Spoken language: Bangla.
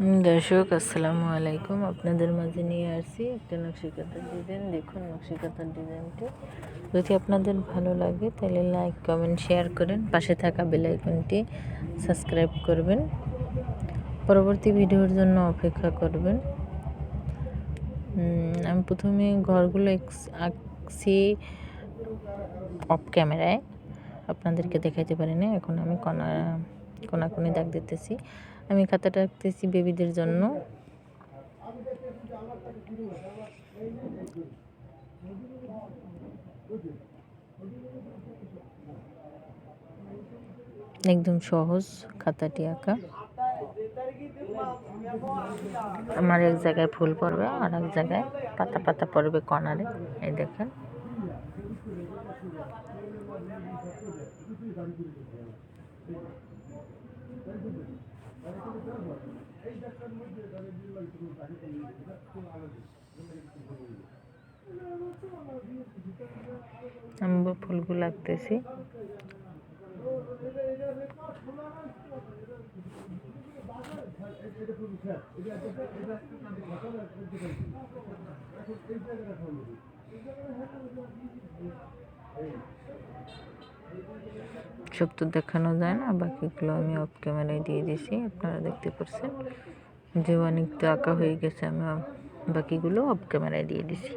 দর্শক, আসসালামু আলাইকুম। আপনাদের মাঝে নিয়ে আসছি একটা নকশিকাতার ডিজাইন দেখুন নকশিকাতার ডিজাইনটি যদি আপনাদের ভালো লাগে, তাহলে লাইক কমেন্ট শেয়ার করেন। পাশে থাকা বেল আইকনটি সাবস্ক্রাইব করবেন। পরবর্তী ভিডিওর জন্য অপেক্ষা করবেন। আমি প্রথমে ঘরগুলো আঁকছি অফ ক্যামেরায় আপনাদেরকে দেখাইতে পারি না এখন আমি কণা কোনাকুনি দাগ দিতেছি। আমি খাতাটা আঁকতেছি বেবিদের জন্য। একদম সহজ খাতাটি আঁকা। আমার এক জায়গায় ফুল পড়বে, আর এক জায়গায় পাতা পাতা পড়বে কর্নারে। এই দেখেন। আমি ফুলগুলো আঁকতেছি। সব তো দেখানো যায় না, বাকিগুলো আমি অফ ক্যামেরায় দিয়ে দিয়েছি, আপনারা দেখতে পাচ্ছেন যে অনেক তো আঁকা হয়ে গেছে, আমি বাকিগুলো অফ ক্যামেরায় দিয়ে দিছি।